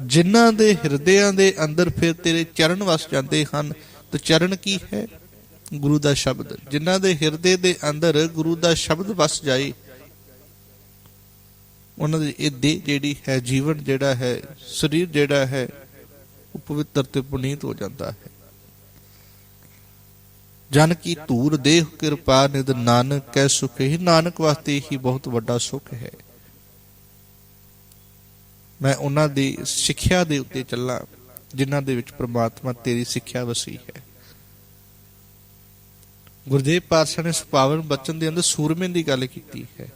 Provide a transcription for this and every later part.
ਜਿਨ੍ਹਾਂ ਦੇ ਹਿਰਦਿਆਂ ਦੇ ਅੰਦਰ ਫਿਰ ਤੇਰੇ ਚਰਨ ਵਸ ਜਾਂਦੇ ਹਨ, ਤੇ ਚਰਨ ਕੀ ਹੈ? ਗੁਰੂ ਦਾ ਸ਼ਬਦ। ਜਿਨ੍ਹਾਂ ਦੇ ਹਿਰਦੇ ਦੇ ਅੰਦਰ ਗੁਰੂ ਦਾ ਸ਼ਬਦ ਵਸ ਜਾਏ, ਉਹਨਾਂ ਦੀ ਇਹ ਦੇਹ ਜਿਹੜੀ ਹੈ, ਜੀਵਨ ਜਿਹੜਾ ਹੈ, ਸਰੀਰ ਜਿਹੜਾ ਹੈ, ਉਹ ਪਵਿੱਤਰ ਤੇ ਪੁਨੀਤ ਹੋ ਜਾਂਦਾ ਹੈ। ਜਨ ਕੀ ਧੂਰ, ਦੇਹ ਕਿਰਪਾ ਨਿਦ ਨਾਨਕ ਕੈ ਸੁਖ ਹੀ। ਨਾਨਕ ਵਾਸਤੇ ਹੀ ਬਹੁਤ ਵੱਡਾ ਸੁਖ ਹੈ। ਮੈਂ ਉਹਨਾਂ ਦੀ ਸਿੱਖਿਆ ਦੇ ਉੱਤੇ ਚੱਲਾਂ, ਜਿਨ੍ਹਾਂ ਦੇ ਵਿੱਚ ਪ੍ਰਮਾਤਮਾ ਤੇਰੀ ਸਿੱਖਿਆ ਵਸੀ ਹੈ। ਗੁਰਦੇਵ ਪਾਤਸ਼ਾਹ ਨੇ ਸੁਪਾਵਨ ਬਚਨ ਦੇ ਅੰਦਰ ਸੂਰਮੇ ਦੀ ਗੱਲ ਕੀਤੀ ਹੈ।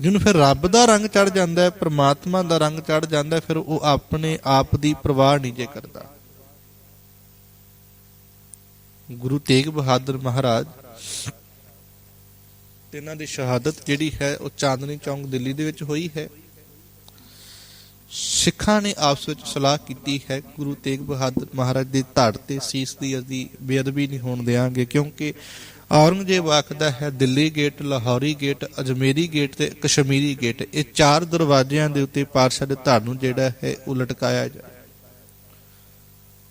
ਜਿਹਨੂੰ ਫਿਰ ਰੱਬ ਦਾ ਰੰਗ ਚੜ ਜਾਂਦਾ ਹੈ, ਪ੍ਰਮਾਤਮਾ ਦਾ ਰੰਗ ਚੜ ਜਾਂਦਾ ਫਿਰ ਉਹ ਆਪਣੇ ਆਪ ਦੀ ਪਰਵਾਹ ਨਹੀਂ ਜੇ ਕਰਦਾ। ਗੁਰੂ ਤੇਗ ਬਹਾਦਰ ਮਹਾਰਾਜ ਇਹਨਾਂ ਦੀ ਸ਼ਹਾਦਤ ਜਿਹੜੀ ਹੈ, ਉਹ ਚਾਂਦਨੀ ਚੌਂਕ ਦਿੱਲੀ ਦੇ ਵਿੱਚ ਹੋਈ ਹੈ। ਸਿੱਖਾਂ ਨੇ ਆਪਸ ਵਿੱਚ ਸਲਾਹ ਕੀਤੀ ਹੈ, ਗੁਰੂ ਤੇਗ ਬਹਾਦਰ ਮਹਾਰਾਜ ਦੇ ਧੜ ਤੇ ਸੀਸ ਦੀ ਅਸੀਂ ਬੇਅਦਬੀ ਨਹੀਂ ਹੋਣ ਦੇਵਾਂਗੇ ਕਿਉਂਕਿ ਔਰੰਗਜ਼ੇਬ ਆਖਦਾ ਹੈ, Delhi gate, Lahori gate, Ajmeri gate ਤੇ ਕਸ਼ਮੀਰੀ ਗੇਟ, ਇਹ ਚਾਰ ਦਰਵਾਜ਼ਿਆਂ ਦੇ ਉੱਤੇ ਪਾਤਸ਼ਾਹ ਦੇ ਧੜ ਨੂੰ ਜਿਹੜਾ ਹੈ ਉਹ ਲਟਕਾਇਆ ਜਾ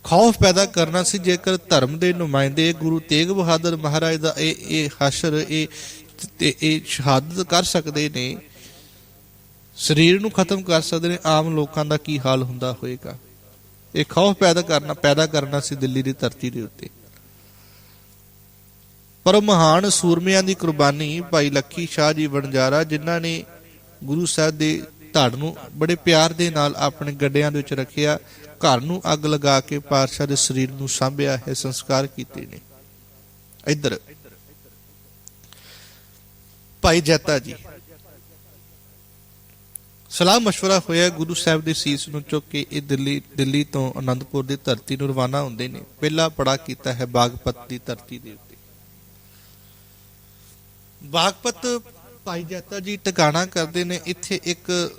ਖੌਫ ਪੈਦਾ ਕਰਨਾ ਸੀ, ਜੇਕਰ ਧਰਮ ਦੇ ਨੁਮਾਇੰਦੇ ਗੁਰੂ ਤੇਗ ਬਹਾਦਰ ਮਹਾਰਾਜ ਦਾ ਇਹ ਇਹ ਹਸ਼ਰ, ਇਹ ਤੇ ਇਹ ਸ਼ਹਾਦਤ ਕਰ ਸਕਦੇ ਨੇ ਸਰੀਰ ਨੂੰ ਖਤਮ ਕਰ ਸਕਦੇ ਨੇ, ਆਮ ਲੋਕਾਂ ਦਾ ਕੀ ਹਾਲ ਹੁੰਦਾ ਹੋਏਗਾ? ਇਹ ਖੌਫ ਪੈਦਾ ਕਰਨਾ ਪੈਦਾ ਕਰਨਾ ਸੀ ਦਿੱਲੀ ਦੀ ਧਰਤੀ ਦੇ ਉੱਤੇ। ਪਰ ਉਹ ਮਹਾਨ ਸੂਰਮਿਆਂ ਦੀ ਕੁਰਬਾਨੀ ਭਾਈ ਲੱਖੀ ਸ਼ਾਹ ਜੀ ਵਣਜਾਰਾ, ਜਿਨ੍ਹਾਂ ਨੇ ਗੁਰੂ ਸਾਹਿਬ ਦੇ ਧੜ ਨੂੰ ਬੜੇ ਪਿਆਰ ਦੇ ਨਾਲ ਆਪਣੇ ਗੱਡਿਆਂ ਦੇ ਵਿੱਚ ਰੱਖਿਆ, ਘਰ ਨੂੰ ਅੱਗ ਲਗਾ ਕੇ ਪਾਤਸ਼ਾਹ ਦੇ ਸਰੀਰ ਨੂੰ ਸਾਂਭਿਆ ਹੈ ਸੰਸਕਾਰ ਕੀਤੇ ਨੇ। ਇੱਧਰ, ਭਾਈ ਜੈਤਾ ਜੀ ਸਲਾਹ مشورہ ਹੋਇਆ ਗੁਰੂ ਸਾਹਿਬ ਦੇ ਸੀਸ ਨੂੰ ਚੁੱਕ ਕੇ ਇਹ ਦਿੱਲੀ ਦਿੱਲੀ ਤੋਂ ਅਨੰਦਪੁਰ ਦੀ ਧਰਤੀ ਨੂੰ ਰਵਾਨਾ ਹੁੰਦੇ ਨੇ ਪਹਿਲਾ ਪੜਾ ਕੀਤਾ ਹੈ ਬਾਗਪਤ ਦੀ ਧਰਤੀ ਦੇ ਉੱਤੇ ਬਾਗਪਤ ਭਾਈ ਜੈਤਾ ਜੀ ਟਿਕਾਣਾ ਕਰਦੇ ਨੇ ਇੱਥੇ ਇੱਕ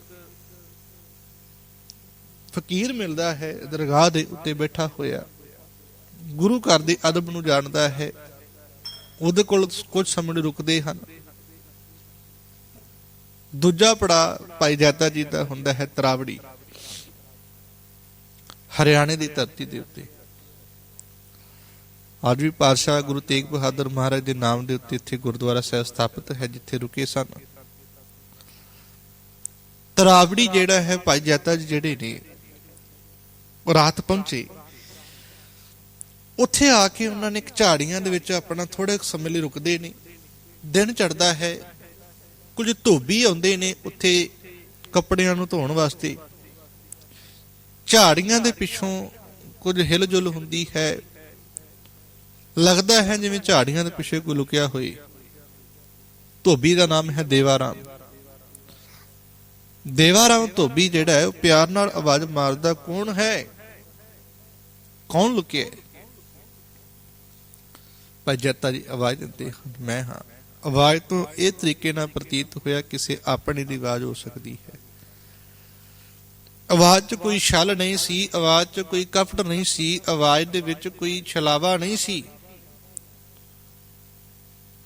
ਫਕੀਰ ਮਿਲਦਾ ਹੈ ਦਰਗਾਹ ਦੇ ਉੱਤੇ ਬੈਠਾ ਹੋਇਆ ਗੁਰੂ ਘਰ ਦੇ ਅਦਬ ਨੂੰ ਜਾਣਦਾ ਹੈ ਉਹਦੇ ਕੋਲ ਕੁਝ ਸਮੇਂ ਲਈ ਰੁਕਦੇ ਹਨ ਦੂਜਾ ਪੜਾ ਭਾਈ ਜੈਤਾ ਜੀ ਦਾ ਹੁੰਦਾ ਹੈ ਤਰਾਵੜੀ। ਹਰਿਆਣੇ ਦੀ ਧਰਤੀ ਦੇ ਉੱਤੇ। ਅੱਜ ਵੀ ਪਾਤਸ਼ਾਹ ਗੁਰੂ ਤੇਗ ਬਹਾਦਰ ਮਹਾਰਾਜ ਦੇ ਨਾਮ ਦੇ ਉੱਤੇ ਇੱਥੇ ਗੁਰਦੁਆਰਾ ਸਾਹਿਬ ਸਥਾਪਿਤ ਹੈ, ਜਿੱਥੇ ਰੁਕੇ ਸਨ। ਤਰਾਵੜੀ ਜਿਹੜਾ ਹੈ ਭਾਈ ਜੈਤਾ ਜੀ ਜਿਹੜੇ ਨੇ ਰਾਤ ਪਹੁੰਚੇ। ਉੱਥੇ ਆ ਕੇ ਉਹਨਾਂ ਨੇ ਝਾੜੀਆਂ ਦੇ ਵਿੱਚ ਆਪਣਾ ਥੋੜੇ ਸਮੇਂ ਲਈ ਰੁਕਦੇ ਨੇ। ਦਿਨ ਚੜਦਾ ਹੈ ਕੁਝ ਧੋਬੀ ਆਉਂਦੇ ਨੇ ਉੱਥੇ ਕੱਪੜਿਆਂ ਨੂੰ ਧੋਣ ਵਾਸਤੇ। ਝਾੜੀਆਂ ਦੇ ਪਿੱਛੋਂ ਕੁਝ ਹਿਲਜੁਲ ਹੁੰਦੀ ਹੈ। ਲੱਗਦਾ ਹੈ ਜਿਵੇਂ ਝਾੜੀਆਂ ਦੇ ਪਿੱਛੇ ਕੋਈ ਲੁਕਿਆ ਹੋਏ। ਧੋਬੀ ਦਾ ਨਾਮ ਹੈ ਦੇਵਾਰਾਮ। ਦੇਵਾਰਾਮ ਧੋਬੀ ਜਿਹੜਾ ਹੈ, ਉਹ ਪਿਆਰ ਨਾਲ ਆਵਾਜ਼ ਮਾਰਦਾ, ਕੌਣ ਹੈ? ਕੌਣ ਲੁਕਿਆ ਹੈ? ਭਾਈ ਜੱਤਾ ਜੀ ਆਵਾਜ਼ ਦਿੰਦੇ ਮੈਂ ਹਾਂ। ਆਵਾਜ਼ ਤੋਂ ਇਹ ਤਰੀਕੇ ਨਾਲ ਪ੍ਰਤੀਤ ਹੋਇਆ ਕਿਸੇ ਆਪਣੇ ਦੀ ਆਵਾਜ਼ ਹੋ ਸਕਦੀ ਹੈ। ਆਵਾਜ਼ 'ਚ ਕੋਈ ਛਲ ਨਹੀਂ ਸੀ, ਆਵਾਜ਼ 'ਚ ਕੋਈ ਕਫਟ ਨਹੀਂ ਸੀ, ਆਵਾਜ਼ ਦੇ ਵਿੱਚ ਕੋਈ ਛਲਾਵਾ ਨਹੀਂ ਸੀ।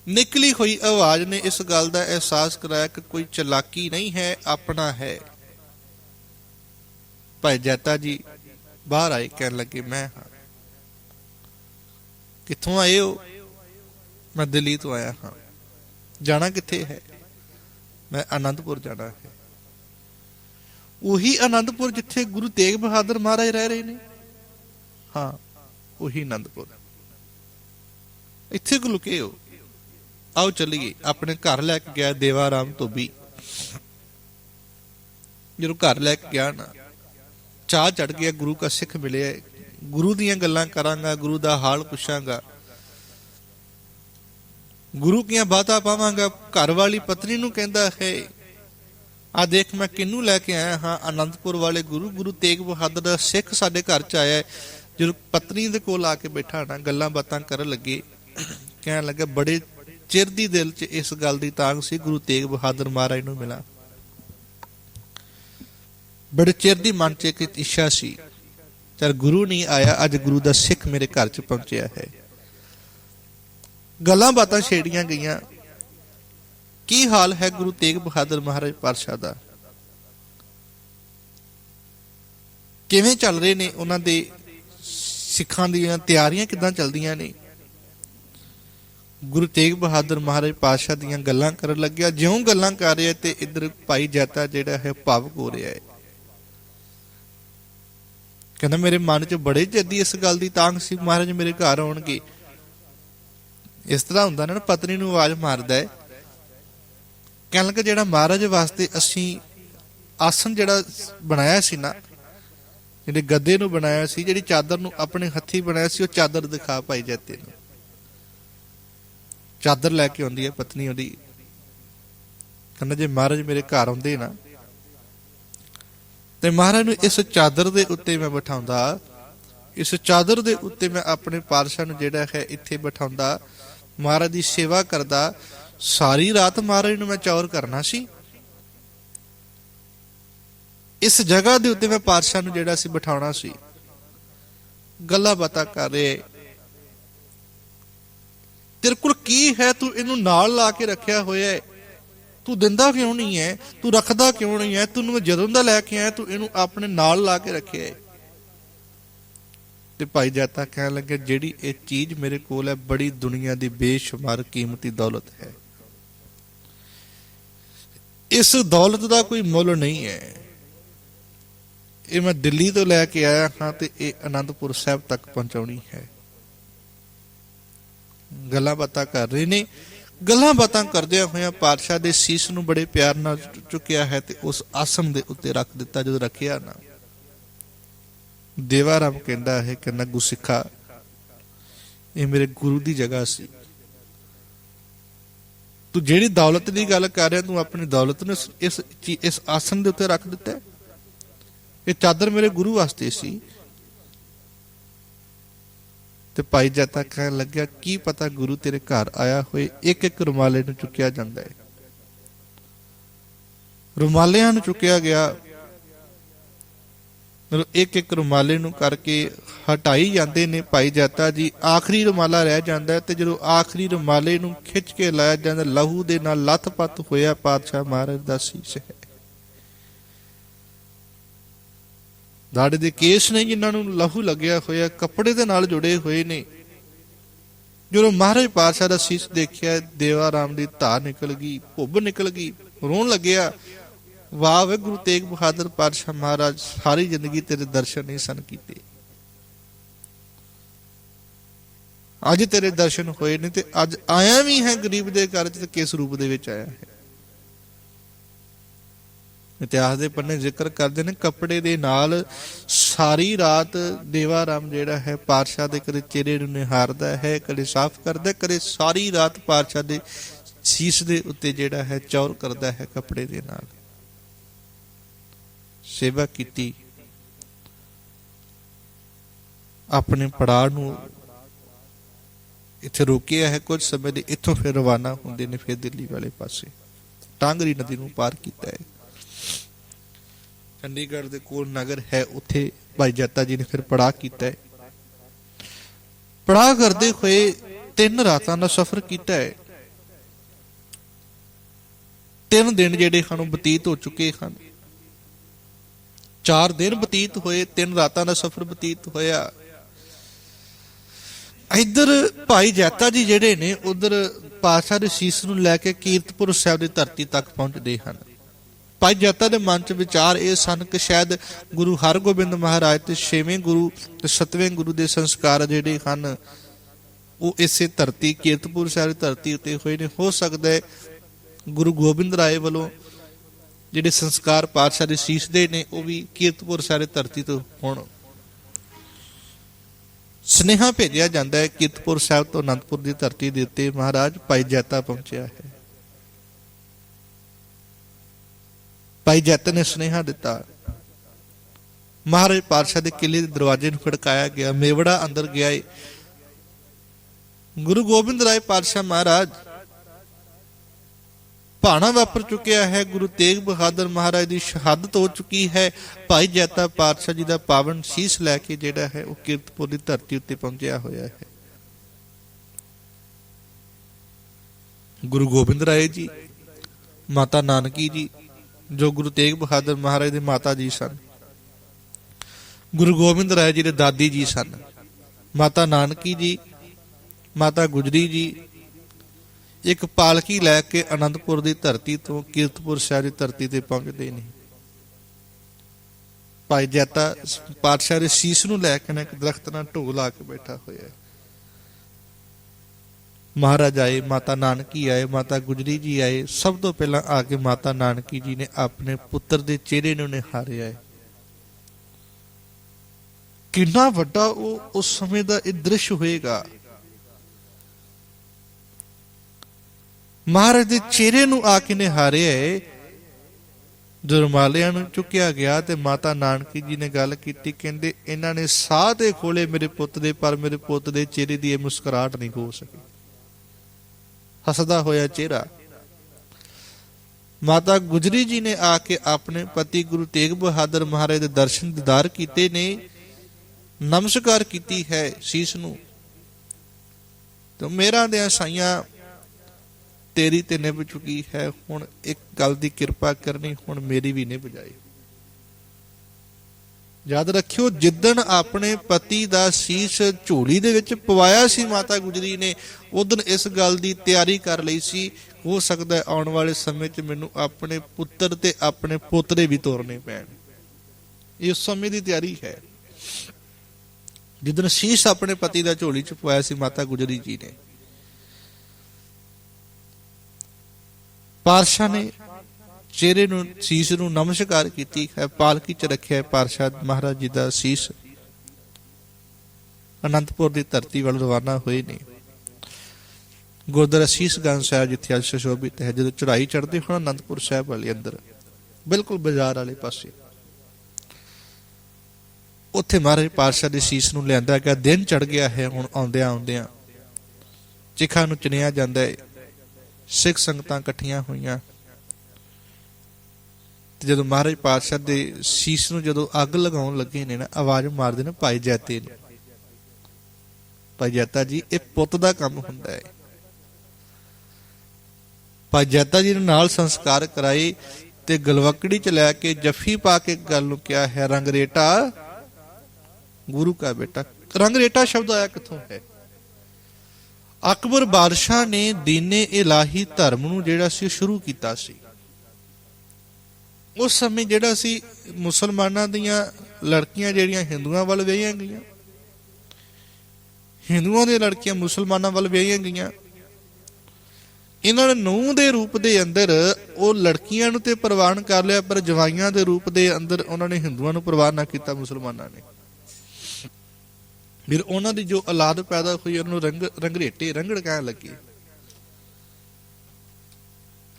ਨਿਕਲੀ ਹੋਈ ਆਵਾਜ਼ ਨੇ ਇਸ ਗੱਲ ਦਾ ਅਹਿਸਾਸ ਕਰਾਇਆ ਕਿ ਕੋਈ ਚਲਾਕੀ ਨਹੀਂ ਹੈ, ਆਪਣਾ ਹੈ। ਭਾਈ ਜੈਤਾ ਜੀ ਬਾਹਰ ਆਏ, ਕਹਿਣ ਲੱਗੇ, ਮੈਂ ਹਾਂ। ਕਿੱਥੋਂ ਆਏ ਹੋ? ਮੈਂ ਦਿੱਲੀ ਤੋਂ ਆਇਆ ਹਾਂ। ਜਾਣਾ ਕਿੱਥੇ ਹੈ? ਮੈਂ ਆਨੰਦਪੁਰ ਜਾਣਾ ਹੈ। ਉਹੀ ਆਨੰਦਪੁਰ ਜਿੱਥੇ ਗੁਰੂ ਤੇਗ ਬਹਾਦਰ ਮਹਾਰਾਜ ਰਹਿ ਰਹੇ ਨੇ? ਹਾਂ, ਉਹੀ ਆਨੰਦਪੁਰ ਇੱਥੇ ਕੋ ਲੁਕੇ ਹੋ। ਆਓ ਚੱਲੀਏ, ਆਪਣੇ ਘਰ ਲੈ ਕੇ ਗਿਆ ਦੇਵਾਰਾਮ ਧੋਬੀ। ਜਦੋਂ ਘਰ ਲੈ ਕੇ ਗਿਆ ਨਾ, ਚਾਹ ਚੜ ਗਿਆ, ਗੁਰੂ ਦਾ ਸਿੱਖ ਮਿਲਿਆ। ਗੁਰੂ ਦੀਆਂ ਗੱਲਾਂ ਕਰਾਂਗਾ, ਗੁਰੂ ਦਾ ਹਾਲ ਪੁੱਛਾਂਗਾ। ਗੁਰੂ ਕੀਆਂ ਬਾਤਾਂ ਪਾਵਾਂਗਾ, ਘਰ ਵਾਲੀ ਪਤਨੀ ਨੂੰ ਕਹਿੰਦਾ ਹੈ, ਆ ਦੇਖ, ਮੈਂ ਕਿੰਨੂੰ ਲੈ ਕੇ ਆਇਆ ਹਾਂ? ਆਨੰਦਪੁਰ ਵਾਲੇ ਗੁਰੂ ਗੁਰੂ ਤੇਗ ਬਹਾਦਰ ਦਾ ਸਿੱਖ ਸਾਡੇ ਘਰ ਚ ਆਇਆ ਹੈ। ਜਦੋਂ ਪਤਨੀ ਦੇ ਕੋਲ ਆ ਕੇ ਬੈਠਾ ਨਾ, ਗੱਲਾਂ ਬਾਤਾਂ ਕਰਨ ਲੱਗੇ, ਕਹਿਣ ਲੱਗਾ, ਬੜੇ ਚਿਰ ਦੀ ਦਿਲ 'ਚ ਇਸ ਗੱਲ ਦੀ ਤਾਂਗ ਸੀ, ਗੁਰੂ ਤੇਗ ਬਹਾਦਰ ਮਹਾਰਾਜ ਨੂੰ ਮਿਲਾਂ। ਬੜੇ ਚਿਰ ਦੀ ਮਨ 'ਚ ਇੱਕ ਇੱਛਾ ਸੀ, ਚਲ ਗੁਰੂ ਨਹੀਂ ਆਇਆ, ਅੱਜ ਗੁਰੂ ਦਾ ਸਿੱਖ ਮੇਰੇ ਘਰ 'ਚ ਪਹੁੰਚਿਆ ਹੈ। ਗੱਲਾਂ ਬਾਤਾਂ ਛੇੜੀਆਂ ਗਈਆਂ। ਕੀ ਹਾਲ ਹੈ ਗੁਰੂ ਤੇਗ ਬਹਾਦਰ ਮਹਾਰਾਜ ਪਾਤਸ਼ਾਹ ਦਾ? ਕਿਵੇਂ ਚੱਲ ਰਹੇ ਨੇ ਉਹਨਾਂ ਦੇ ਸਿੱਖਾਂ ਦੀਆਂ ਤਿਆਰੀਆਂ? ਕਿਦਾਂ ਚੱਲਦੀਆਂ ਨੇ? ਗੁਰੂ ਤੇਗ ਬਹਾਦਰ ਮਹਾਰਾਜ ਪਾਤਸ਼ਾਹ ਦੀਆਂ ਗੱਲਾਂ ਕਰਨ ਲੱਗਿਆ। ਜਿਉਂ ਗੱਲਾਂ ਕਰ ਰਿਹਾ ਤੇ ਇੱਧਰ ਭਾਈ ਜਾਤਾ ਜਿਹੜਾ ਹੈ ਭਾਵਕ ਹੋ ਰਿਹਾ ਹੈ। ਕਹਿੰਦਾ, ਮੇਰੇ ਮਨ 'ਚ ਬੜੇ ਜੱਦੀ ਇਸ ਗੱਲ ਦੀ ਤਾਂਗ ਸੀ। ਮਹਾਰਾਜ ਮੇਰੇ ਘਰ ਆਉਣਗੇ। ਇਸ ਤਰ੍ਹਾਂ ਹੁੰਦਾ ਨਾ, ਪਤਨੀ ਨੂੰ ਆਵਾਜ਼ ਮਾਰਦਾ ਹੈ, ਕਹਿਣ ਲੱਗਾ ਜਿਹੜਾ ਮਹਾਰਾਜ ਵਾਸਤੇ ਅਸੀਂ ਆਸਨ ਜਿਹੜਾ ਬਣਾਇਆ ਸੀ ਨਾ, ਜਿਹੜੇ ਗੱਦੇ ਨੂੰ ਬਣਾਇਆ ਸੀ, ਜਿਹੜੀ ਚਾਦਰ ਨੂੰ ਆਪਣੇ ਹੱਥੀ ਬਣਾਇਆ ਸੀ, ਉਹ ਚਾਦਰ ਦਿਖਾ ਪਾਈ ਜਾਂਦੇ ਨੂੰ। ਚਾਦਰ ਲੈ ਕੇ ਆਉਂਦੀ ਹੈ ਪਤਨੀ ਉਹਦੀ। ਕਹਿੰਦਾ ਜੇ ਮਹਾਰਾਜ ਮੇਰੇ ਘਰ ਆਉਂਦੇ ਨਾ, ਤੇ ਮਹਾਰਾਜ ਨੂੰ ਇਸ ਚਾਦਰ ਦੇ ਉੱਤੇ ਮੈਂ ਬਿਠਾਉਂਦਾ, ਇਸ ਚਾਦਰ ਦੇ ਉੱਤੇ ਮੈਂ ਆਪਣੇ ਪਾਰਸ਼ਾ ਨੂੰ ਜਿਹੜਾ ਹੈ ਇੱਥੇ ਬਿਠਾਉਂਦਾ ਮਹਾਰਾਜ ਦੀ ਸੇਵਾ ਕਰਦਾ, ਸਾਰੀ ਰਾਤ ਮਹਾਰਾਜ ਨੂੰ ਮੈਂ ਚੌਰ ਕਰਨਾ ਸੀ। ਇਸ ਜਗ੍ਹਾ ਦੇ ਉੱਤੇ ਮੈਂ ਪਾਤਸ਼ਾਹ ਨੂੰ ਜਿਹੜਾ ਸੀ ਬਿਠਾਉਣਾ ਸੀ। ਗੱਲਾਂ ਬਾਤਾਂ ਕਰ ਰਹੇ। ਤੇਰੇ ਕੋਲ ਕੀ ਹੈ? ਤੂੰ ਇਹਨੂੰ ਨਾਲ ਲਾ ਕੇ ਰੱਖਿਆ ਹੋਇਆ ਹੈ। ਤੂੰ ਦਿੰਦਾ ਕਿਉਂ ਨਹੀਂ ਹੈ? ਤੂੰ ਰੱਖਦਾ ਕਿਉਂ ਨਹੀਂ ਹੈ? ਤੂੰ ਮੈਂ ਜਦੋਂ ਦਾ ਲੈ ਕੇ ਆਇਆ, ਤੂੰ ਇਹਨੂੰ ਆਪਣੇ ਨਾਲ ਲਾ ਕੇ ਰੱਖਿਆ ਹੈ। ਤੇ ਭਾਈ ਜਾਤਾ ਕਹਿਣ ਲੱਗੇ, ਜਿਹੜੀ ਇਹ ਚੀਜ਼ ਮੇਰੇ ਕੋਲ ਹੈ, ਬੜੀ ਦੁਨੀਆ ਦੀ ਬੇਸ਼ੁਮਾਰ ਕੀਮਤੀ ਦੌਲਤ ਹੈ। ਇਸ ਦੌਲਤ ਦਾ ਕੋਈ ਮੁੱਲ ਨਹੀਂ ਹੈ। ਇਹ ਮੈਂ ਦਿੱਲੀ ਤੋਂ ਲੈ ਕੇ ਆਇਆ ਹਾਂ ਤੇ ਇਹ ਅਨੰਦਪੁਰ ਸਾਹਿਬ ਤੱਕ ਪਹੁੰਚਾਉਣੀ ਹੈ। ਗੱਲਾਂ ਬਾਤਾਂ ਕਰ ਰਹੇ ਨੇ। ਗੱਲਾਂ ਬਾਤਾਂ ਕਰਦਿਆਂ ਹੋਇਆਂ ਪਾਤਸ਼ਾਹ ਦੇ ਸੀਸ ਨੂੰ ਬੜੇ ਪਿਆਰ ਨਾਲ ਚੁੱਕਿਆ ਹੈ ਤੇ ਉਸ ਆਸਮ ਦੇ ਉੱਤੇ ਰੱਖ ਦਿੱਤਾ ਜਦੋਂ ਰੱਖਿਆ ਨਾ। ਦੇਵਾ ਰਾਮ ਕਹਿੰਦਾ ਹੈ ਕਿ ਨਗੂ ਸਿੱਖਾ। ਇਹ ਮੇਰੇ ਗੁਰੂ ਦੀ ਜਗ੍ਹਾ ਸੀ। ਤੂੰ ਜਿਹੜੀ ਦੌਲਤ ਦੀ ਗੱਲ ਕਰ ਰਿਹਾ, ਤੂੰ ਆਪਣੀ ਦੌਲਤ ਨੂੰ ਇਸ- ਇਸ ਆਸਨ ਦੇ ਉੱਤੇ ਰੱਖ ਦਿੱਤਾ ਇਹ ਚਾਦਰ ਮੇਰੇ ਗੁਰੂ ਵਾਸਤੇ ਸੀ। ਤੇ ਭਾਈ ਜੱਤਾ ਕਹਿਣ ਲੱਗਿਆ, ਕੀ ਪਤਾ ਗੁਰੂ ਤੇਰੇ ਘਰ ਆਇਆ ਹੋਏ ਇੱਕ ਇੱਕ ਰੁਮਾਲੇ ਨੂੰ ਚੁੱਕਿਆ ਜਾਂਦਾ ਹੈ। ਰੁਮਾਲਿਆਂ ਨੂੰ ਚੁੱਕਿਆ ਗਿਆ। ਮਤਲਬ ਇੱਕ ਇੱਕ ਰੁਮਾਲੇ ਨੂੰ ਕਰਕੇ ਹਟਾਈ ਜਾਂਦੇ ਨੇ ਭਾਈ ਜਾਤਾ ਜੀ। ਆਖਰੀ ਰੁਮਾਲਾ ਰਹਿ ਜਾਂਦਾ ਹੈ ਤੇ ਜਦੋਂ ਆਖਰੀ ਰੁਮਾਲੇ ਨੂੰ ਖਿੱਚ ਕੇ ਲਾਇਆ ਜਾਂਦਾ, ਲਹੂ ਦੇ ਨਾਲ ਲੱਥਪੱਥ ਹੋਇਆ ਪਾਤਸ਼ਾਹ ਮਹਾਰਾਜ ਦਾ ਸੀਸ ਹੈ। ਦਾੜੇ ਦੇ ਕੇਸ ਨੇ ਜਿਨ੍ਹਾਂ ਨੂੰ ਲਹੂ ਲੱਗਿਆ ਹੋਇਆ, ਕੱਪੜੇ ਦੇ ਨਾਲ ਜੁੜੇ ਹੋਏ ਨੇ। ਜਦੋਂ ਮਹਾਰਾਜ ਪਾਤਸ਼ਾਹ ਦਾ ਸੀਸ ਦੇਖਿਆ, ਦੇਵਾ ਰਾਮ ਦੀ ਧਾਰ ਨਿਕਲ ਗਈ, ਭੁੱਬ ਨਿਕਲ ਗਈ, ਰੋਣ ਲੱਗਿਆ ਵਾਹ ਵੇ ਗੁਰੂ ਤੇਗ ਬਹਾਦਰ ਪਾਤਸ਼ਾਹ ਮਹਾਰਾਜ, ਸਾਰੀ ਜ਼ਿੰਦਗੀ ਤੇਰੇ ਦਰਸ਼ਨ ਨਹੀਂ ਸਨ ਕੀਤੇ। ਅੱਜ ਤੇਰੇ ਦਰਸ਼ਨ ਹੋਏ ਨੇ ਤੇ ਅੱਜ ਆਇਆ ਵੀ ਹੈ ਗਰੀਬ ਦੇ ਘਰ ਤੇ ਕਿਸ ਰੂਪ ਦੇ ਵਿੱਚ ਆਇਆ ਹੈ? ਇਤਿਹਾਸ ਦੇ ਪੰਨੇ ਜ਼ਿਕਰ ਕਰਦੇ ਨੇ, ਕੱਪੜੇ ਦੇ ਨਾਲ ਸਾਰੀ ਰਾਤ ਦੇਵਾ ਰਾਮ ਜਿਹੜਾ ਹੈ ਪਾਤਸ਼ਾਹ ਦੇ ਕਦੇ ਚਿਹਰੇ ਨੂੰ ਨਿਹਾਰਦਾ ਹੈ, ਕਦੇ ਸਾਫ਼ ਕਰਦਾ, ਕਦੇ ਸਾਰੀ ਰਾਤ ਪਾਤਸ਼ਾਹ ਦੇ ਸੀਸ ਦੇ ਉੱਤੇ ਜਿਹੜਾ ਹੈ ਚੌਰ ਕਰਦਾ ਹੈ ਕੱਪੜੇ ਦੇ ਨਾਲ। ਸੇਵਾ ਕੀਤੀ। ਆਪਣੇ ਪੜਾਅ ਨੂੰ ਇੱਥੇ ਰੋਕਿਆ ਹੈ। ਕੁਝ ਸਮੇਂ ਲਈ ਇੱਥੋਂ ਫਿਰ ਰਵਾਨਾ ਹੁੰਦੇ ਨੇ, ਫਿਰ ਦਿੱਲੀ ਵਾਲੇ ਪਾਸੇ। ਟਾਂਗਰੀ ਨਦੀ ਨੂੰ ਪਾਰ ਕੀਤਾ ਹੈ। ਚੰਡੀਗੜ੍ਹ ਦੇ ਕੋਲ ਨਗਰ ਹੈ। ਉੱਥੇ ਭਾਈ ਜੱਤਾ ਜੀ ਨੇ ਫਿਰ ਪੜਾਅ ਕੀਤਾ ਹੈ। ਪੜਾਅ ਕਰਦੇ ਹੋਏ ਤਿੰਨ ਰਾਤਾਂ ਦਾ ਸਫ਼ਰ ਕੀਤਾ ਹੈ। ਤਿੰਨ ਦਿਨ ਜਿਹੜੇ ਹਨ ਉਹ ਬਤੀਤ ਹੋ ਚੁੱਕੇ ਹਨ। ਚਾਰ ਦਿਨ ਬਤੀਤ ਹੋਏ, ਤਿੰਨ ਰਾਤਾਂ ਦਾ ਸਫ਼ਰ ਬਤੀਤ ਹੋਇਆ। ਇੱਧਰ ਭਾਈ ਜੈਤਾ ਜੀ ਜਿਹੜੇ ਨੇ, ਉਧਰ ਪਾਤਸ਼ਾਹ ਦੇ ਸੀਸ ਨੂੰ ਲੈ ਕੇ ਕੀਰਤਪੁਰ ਸਾਹਿਬ ਦੀ ਧਰਤੀ ਤੱਕ ਪਹੁੰਚਦੇ ਹਨ। ਭਾਈ ਜੈਤਾ ਦੇ ਮਨ 'ਚ ਵਿਚਾਰ ਇਹ ਸਨ ਕਿ ਸ਼ਾਇਦ ਗੁਰੂ ਹਰਗੋਬਿੰਦ ਮਹਾਰਾਜ ਤੇ ਛੇਵੇਂ ਗੁਰੂ ਤੇ ਸਤਵੇਂ ਗੁਰੂ ਦੇ ਸੰਸਕਾਰ ਜਿਹੜੇ ਹਨ, ਉਹ ਇਸੇ ਧਰਤੀ, ਕੀਰਤਪੁਰ ਸਾਹਿਬ ਦੀ ਧਰਤੀ ਉੱਤੇ ਹੋਏ ਨੇ। ਹੋ ਸਕਦਾ ਹੈ ਗੁਰੂ ਗੋਬਿੰਦ ਰਾਏ ਵੱਲੋਂ ਜਿਹੜੇ ਸੰਸਕਾਰ ਪਾਤਸ਼ਾਹ ਦੇ ਸੀਸ ਦੇ ਨੇ, ਉਹ ਵੀ ਕੀਰਤਪੁਰ ਸਾਹਿਬ ਦੀ ਧਰਤੀ ਤੋਂ ਹੁਣ ਸਨੇਹਾ ਭੇਜਿਆ ਜਾਂਦਾ ਹੈ, ਕੀਰਤਪੁਰ ਸਾਹਿਬ ਤੋਂ ਅਨੰਦਪੁਰ ਦੀ ਧਰਤੀ ਦੇ ਉੱਤੇ ਮਹਾਰਾਜ ਭਾਈ ਜੈਤਾ ਪਹੁੰਚਿਆ ਹੈ। ਭਾਈ ਜੈਤਾ ਨੇ ਸਨੇਹਾ ਦਿੱਤਾ। ਮਹਾਰਾਜ ਪਾਤਸ਼ਾਹ ਦੇ ਕਿਲੇ ਦੇ ਦਰਵਾਜ਼ੇ ਨੂੰ ਖੜਕਾਇਆ ਗਿਆ, ਮੇਵੜਾ ਅੰਦਰ ਗਿਆ ਏ। ਗੁਰੂ ਗੋਬਿੰਦ ਰਾਏ ਪਾਤਸ਼ਾਹ ਮਹਾਰਾਜ ਭਾਣਾ ਵਾਪਰ ਚੁੱਕਿਆ ਹੈ। ਗੁਰੂ ਤੇਗ ਬਹਾਦਰ ਮਹਾਰਾਜ ਦੀ ਸ਼ਹਾਦਤ ਹੋ ਚੁੱਕੀ ਹੈ। ਭਾਈ ਜੈਤਾ ਪਾਤਸ਼ਾਹ ਜੀ ਦਾ ਪਾਵਨ ਸੀਸ ਲੈ ਕੇ ਜਿਹੜਾ ਹੈ, ਉਹ ਕੀਰਤਪੁਰ ਦੀ ਧਰਤੀ ਉੱਤੇ ਪਹੁੰਚਿਆ ਹੋਇਆ ਹੈ। ਗੁਰੂ ਗੋਬਿੰਦ ਰਾਏ ਜੀ, ਮਾਤਾ ਨਾਨਕੀ ਜੀ, ਜੋ ਗੁਰੂ ਤੇਗ ਬਹਾਦਰ ਮਹਾਰਾਜ ਦੇ ਮਾਤਾ ਜੀ ਸਨ। ਗੁਰੂ ਗੋਬਿੰਦ ਰਾਏ ਜੀ ਦੇ ਦਾਦੀ ਜੀ ਸਨ। ਮਾਤਾ ਨਾਨਕੀ ਜੀ, ਮਾਤਾ ਗੁਜਰੀ ਜੀ ਇੱਕ ਪਾਲਕੀ ਲੈ ਕੇ ਅਨੰਦਪੁਰ ਦੀ ਧਰਤੀ ਤੋਂ ਕੀਰਤਪੁਰ ਸਾਹਿਬ ਦੀ ਧਰਤੀ ਤੇ ਪਹੁੰਚਦੇ ਨੇ। ਭਾਈ ਜੈਤਾ ਪਾਤਸ਼ਾਹ ਦੇ ਸੀਸ ਨੂੰ ਲੈ ਕੇ ਨਾ ਇੱਕ ਦਰਖਤ ਨਾਲ ਢੋਲ ਲਾ ਕੇ ਬੈਠਾ ਹੋਇਆ ਹੈ। ਮਹਾਰਾਜ ਆਏ, ਮਾਤਾ ਨਾਨਕੀ ਆਏ, ਮਾਤਾ ਗੁਜਰੀ ਜੀ ਆਏ, ਸਭ ਤੋਂ ਪਹਿਲਾਂ ਆ ਕੇ ਮਾਤਾ ਨਾਨਕੀ ਜੀ ਨੇ ਆਪਣੇ ਪੁੱਤਰ ਦੇ ਚਿਹਰੇ ਨੂੰ ਨਿਹਾਰਿਆ ਹੈ। ਕਿੰਨਾ ਵੱਡਾ ਉਹ ਉਸ ਸਮੇਂ ਦਾ ਇਹ ਦ੍ਰਿਸ਼ ਹੋਏਗਾ। ਮਹਾਰਾਜ ਦੇ ਚਿਹਰੇ ਨੂੰ ਆ ਕੇ ਨਿਹਾਰਿਆ ਹੈ ਦੁਰਮਾਲਿਆਂ ਨੂੰ ਚੁੱਕਿਆ ਗਿਆ ਤੇ ਮਾਤਾ ਨਾਨਕੀ ਜੀ ਨੇ ਗੱਲ ਕੀਤੀ, ਕਹਿੰਦੇ, ਇਹਨਾਂ ਨੇ ਸਾਹ ਤੇ ਖੋਲੇ ਮੇਰੇ ਪੁੱਤ ਦੇ, ਪਰ ਮੇਰੇ ਪੁੱਤ ਦੇ ਚਿਹਰੇ ਦੀ ਇਹ ਮੁਸਕਰਾਹਟ ਨਹੀਂ ਹੋ ਸਕੀ। ਹੱਸਦਾ ਹੋਇਆ ਚਿਹਰਾ। ਮਾਤਾ ਗੁਜਰੀ ਜੀ ਨੇ ਆ ਕੇ ਆਪਣੇ ਪਤੀ ਗੁਰੂ ਤੇਗ ਬਹਾਦਰ ਮਹਾਰਾਜ ਦੇ ਦਰਸ਼ਨ ਦੀਦਾਰ ਕੀਤੇ ਨੇ, ਨਮਸਕਾਰ ਕੀਤੀ ਹੈ ਸੀਸ ਨੂੰ। ਤੇ ਮੇਰਾ ਦੇ ਸਾਈਆਂ ਤੇਰੀ ਤੇ ਨਿਭ ਚੁੱਕੀ ਹੈ, ਹੁਣ ਇੱਕ ਗੱਲ ਦੀ ਕਿਰਪਾ ਕਰਨੀ, ਹੁਣ ਮੇਰੀ ਵੀ ਨਿਭ ਜਾਏ। ਯਾਦ ਰੱਖਿਓ, ਜਿੱਦਣ ਆਪਣੇ ਪਤੀ ਦਾ ਸੀਸ ਝੋਲੀ ਦੇ ਵਿੱਚ ਪਵਾਇਆ ਸੀ, ਮਾਤਾ ਗੁਜਰੀ ਨੇ ਉਦੋਂ ਇਸ ਗੱਲ ਦੀ ਤਿਆਰੀ ਕਰ ਲਈ ਸੀ। ਹੋ ਸਕਦਾ ਆਉਣ ਵਾਲੇ ਸਮੇਂ 'ਚ ਮੈਨੂੰ ਆਪਣੇ ਪੁੱਤਰ ਤੇ ਆਪਣੇ ਪੋਤਰੇ ਵੀ ਤੋਰਨੇ ਪੈਣ। ਇਹ ਉਸ ਸਮੇਂ ਦੀ ਤਿਆਰੀ ਹੈ। ਜਿੱਦਣ ਸੀਸ ਆਪਣੇ ਪਤੀ ਦਾ ਝੋਲੀ 'ਚ ਪਵਾਇਆ ਸੀ, ਮਾਤਾ ਗੁਜਰੀ ਜੀ ਨੇ ਪਾਰਸ਼ਾ ਨੇ ਚਿਹਰੇ ਨੂੰ, ਸੀਸ ਨੂੰ ਨਮਸਕਾਰ ਕੀਤੀ, ਹੈ ਪਾਲਕੀ 'ਚ ਰੱਖਿਆ ਹੈ ਪਾਰਸ਼ਾ ਮਹਾਰਾਜ ਜੀ ਦਾ ਸੀਸ। ਅਨੰਦਪੁਰ ਦੀ ਧਰਤੀ ਵੱਲ ਰਵਾਨਾ ਹੋਏ ਨੇ। ਗੁਰਦੁਆਰਾ ਸੀਸਗੰਜ ਸਾਹਿਬ, ਜਿੱਥੇ ਅੱਜ ਸੁਸ਼ੋਭਿਤ ਹੈ, ਜਦੋਂ ਚੜਾਈ ਚੜ੍ਹਦੇ ਹੁਣ ਅਨੰਦਪੁਰ ਸਾਹਿਬ ਵਾਲੇ ਅੰਦਰ, ਬਿਲਕੁਲ ਬਾਜ਼ਾਰ ਵਾਲੇ ਪਾਸੇ। ਉੱਥੇ ਮਹਾਰਾਜ ਪਾਤਸ਼ਾਹ ਦੇ ਸੀਸ ਨੂੰ ਲਿਆਂਦਾ ਗਿਆ, ਦਿਨ ਚੜ ਗਿਆ ਹੈ, ਹੁਣ ਆਉਂਦਿਆਂ ਆਉਂਦਿਆਂ ਚਿਖਾ ਨੂੰ ਚੁਣਿਆ ਜਾਂਦਾ ਹੈ। ਸਿੱਖ ਸੰਗਤਾਂ ਇਕੱਠੀਆਂ ਹੋਈਆਂ। ਤੇ ਜਦੋਂ ਮਹਾਰਾਜ ਪਾਤਸ਼ਾਹ ਦੇ ਸੀਸ ਨੂੰ ਜਦੋਂ ਅੱਗ ਲਗਾਉਣ ਲੱਗੇ ਨੇ ਨਾ, ਆਵਾਜ਼ ਮਾਰਦੇ ਨੇ, ਭਾਈ ਜੈਤੇ ਨੇ। ਭਾਈ ਜੈਤਾ ਜੀ, ਇਹ ਪੁੱਤ ਦਾ ਕੰਮ ਹੁੰਦਾ ਹੈ। ਭਾਈ ਜੈਤਾ ਜੀ ਨੇ ਨਾਲ ਸੰਸਕਾਰ ਕਰਾਏ ਤੇ ਗਲਵਕੜੀ ਚ ਲੈ ਕੇ ਜੱਫੀ ਪਾ ਕੇ ਗੱਲ ਨੂੰ ਕਿਹਾ ਹੈ, ਰੰਗਰੇਟਾ, ਗੁਰੂ ਕਾ ਬੇਟਾ। ਰੰਗਰੇਟਾ ਸ਼ਬਦ ਆਇਆ ਕਿੱਥੋਂ ਹੈ? ਅਕਬਰ ਬਾਦਸ਼ਾਹ ਨੇ ਦੀਨੇ ਇਲਾਹੀ ਧਰਮ ਨੂੰ ਜਿਹੜਾ ਸੀ ਸ਼ੁਰੂ ਕੀਤਾ ਸੀ। ਉਸ ਸਮੇਂ ਜਿਹੜਾ ਸੀ ਮੁਸਲਮਾਨਾਂ ਦੀਆਂ ਲੜਕੀਆਂ ਜਿਹੜੀਆਂ ਹਿੰਦੂਆਂ ਵੱਲ ਵਿਆਹੀਆਂ ਗਈਆਂ। ਹਿੰਦੂਆਂ ਦੀਆਂ ਲੜਕੀਆਂ ਮੁਸਲਮਾਨਾਂ ਵੱਲ ਵਿਆਹੀਆਂ ਗਈਆਂ। ਇਹਨਾਂ ਨੇ ਨੂੰਹ ਦੇ ਰੂਪ ਦੇ ਅੰਦਰ ਉਹ ਲੜਕੀਆਂ ਨੂੰ ਤੇ ਪ੍ਰਵਾਨ ਕਰ ਲਿਆ, ਪਰ ਜਵਾਈਆਂ ਦੇ ਰੂਪ ਦੇ ਅੰਦਰ ਉਹਨਾਂ ਨੇ ਹਿੰਦੂਆਂ ਨੂੰ ਪ੍ਰਵਾਨ ਨਾ ਕੀਤਾ, ਮੁਸਲਮਾਨਾਂ ਨੇ। ਫਿਰ ਉਹਨਾਂ ਦੀ ਜੋ ਔਲਾਦ ਪੈਦਾ ਹੋਈ, ਉਹਨੂੰ ਰੰਗ, ਰੰਗਰੇਟੇ, ਰੰਗੜ ਕਹਿਣ ਲੱਗੇ।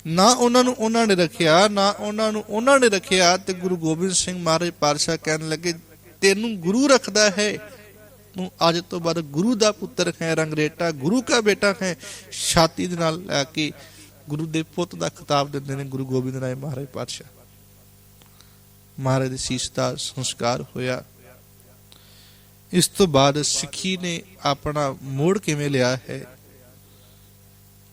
ਨਾ ਉਹਨਾਂ ਨੂੰ ਉਹਨਾਂ ਨੇ ਰੱਖਿਆ, ਨਾ ਉਹਨਾਂ ਨੂੰ ਉਹਨਾਂ ਨੇ ਰੱਖਿਆ ਤੇ ਗੁਰੂ ਗੋਬਿੰਦ ਸਿੰਘ ਮਹਾਰਾਜ ਪਾਤਸ਼ਾਹ ਕਹਿਣ ਲੱਗੇ, ਤੈਨੂੰ ਗੁਰੂ ਰੱਖਦਾ ਹੈ। ਤੂੰ ਅੱਜ ਤੋਂ ਬਾਅਦ ਗੁਰੂ ਦਾ ਪੁੱਤਰ ਹੈ, ਰੰਗਰੇਟਾ, ਗੁਰੂ ਦਾ ਬੇਟਾ ਹੈ। ਛਾਤੀ ਦੇ ਨਾਲ ਲੈ ਕੇ ਗੁਰੂ ਦੇ ਪੁੱਤ ਦਾ ਖਿਤਾਬ ਦਿੰਦੇ ਨੇ ਗੁਰੂ ਗੋਬਿੰਦ ਰਾਏ ਮਹਾਰਾਜ ਪਾਤਸ਼ਾਹ। ਮਹਾਰਾਜ ਦੇ ਸੀਸ ਦਾ ਸੰਸਕਾਰ ਹੋਇਆ। ਇਸ ਤੋਂ ਬਾਅਦ ਸਿੱਖੀ ਨੇ ਆਪਣਾ ਮੋੜ ਕਿਵੇਂ ਲਿਆ ਹੈ?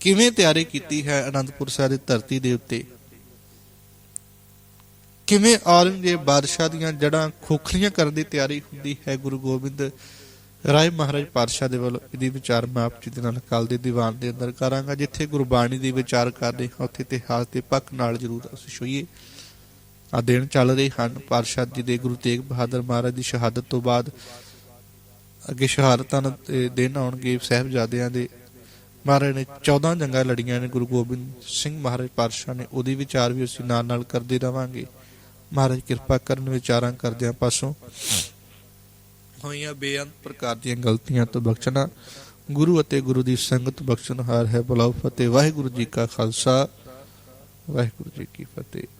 ਕਿਵੇਂ ਤਿਆਰੀ ਕੀਤੀ ਹੈ ਅਨੰਦਪੁਰ ਸਾਹਿਬ ਦੀ ਧਰਤੀ ਦੇ ਉੱਤੇ? ਕਿਵੇਂ ਔਰੰਗਜ਼ੇਬ ਬਾਦਸ਼ਾਹ ਦੀਆਂ ਜੜਾਂ ਖੋਖਲੀਆਂ ਕਰਨ ਦੀ ਤਿਆਰੀ ਹੁੰਦੀ ਹੈ? ਗੁਰੂ ਗੋਬਿੰਦ ਰਾਏ ਮਹਾਰਾਜ ਪਾਤਸ਼ਾਹ ਦੇ ਵੱਲੋਂ ਇਹਦੀ ਵਿਚਾਰ ਮੈਂ ਆਪ ਜੀ ਦੇ ਨਾਲ ਕੱਲ ਦੇ ਦੀਵਾਨ ਦੇ ਅੰਦਰ ਕਰਾਂਗਾ, ਜਿੱਥੇ ਗੁਰਬਾਣੀ ਦੀ ਵਿਚਾਰ ਕਰਦੇ ਹਾਂ, ਉੱਥੇ ਇਤਿਹਾਸ ਦੇ ਪੱਖ ਨਾਲ ਜ਼ਰੂਰ ਅਸੀਂ ਛੋਈਏ ਆ ਦਿਨ ਚੱਲ ਰਹੇ ਹਨ। ਪਾਤਸ਼ਾਹ ਜੀ ਦੇ ਗੁਰੂ ਤੇਗ ਬਹਾਦਰ ਮਹਾਰਾਜ ਦੀ ਸ਼ਹਾਦਤ ਤੋਂ ਬਾਅਦ ਅੱਗੇ ਸ਼ਹਾਦਤਾਂ ਦੇ ਦਿਨ ਆਉਣਗੇ ਸਾਹਿਬਜ਼ਾਦਿਆਂ ਦੇ। ਮਹਾਰਾਜ ਨੇ 14 ਜੰਗਾਂ ਲੜੀਆਂ ਨੇ, ਗੁਰੂ ਗੋਬਿੰਦ ਸਿੰਘ ਮਹਾਰਾਜ ਪਾਤਸ਼ਾਹ ਨੇ, ਉਹਦੀ ਵਿਚਾਰ ਵੀ ਅਸੀਂ ਨਾਲ ਨਾਲ ਕਰਦੇ ਰਵਾਂਗੇ। ਮਹਾਰਾਜ ਕਿਰਪਾ ਕਰਨ, ਵਿਚਾਰਾਂ ਕਰਦਿਆਂ ਪਾਸੋਂ ਹੋਈਆਂ ਬੇਅੰਤ ਪ੍ਰਕਾਰ ਦੀਆਂ ਗਲਤੀਆਂ ਤੋਂ ਬਖਸ਼ਣਾ, ਗੁਰੂ ਅਤੇ ਗੁਰੂ ਦੀ ਸੰਗਤ ਬਖਸ਼ਣਹਾਰ ਹੈ। ਬਲਾਉ ਫਤਿਹ। ਵਾਹਿਗੁਰੂ ਜੀ ਕਾ ਖਾਲਸਾ। ਵਾਹਿਗੁਰੂ ਜੀ ਕੀ ਫਤਿਹ।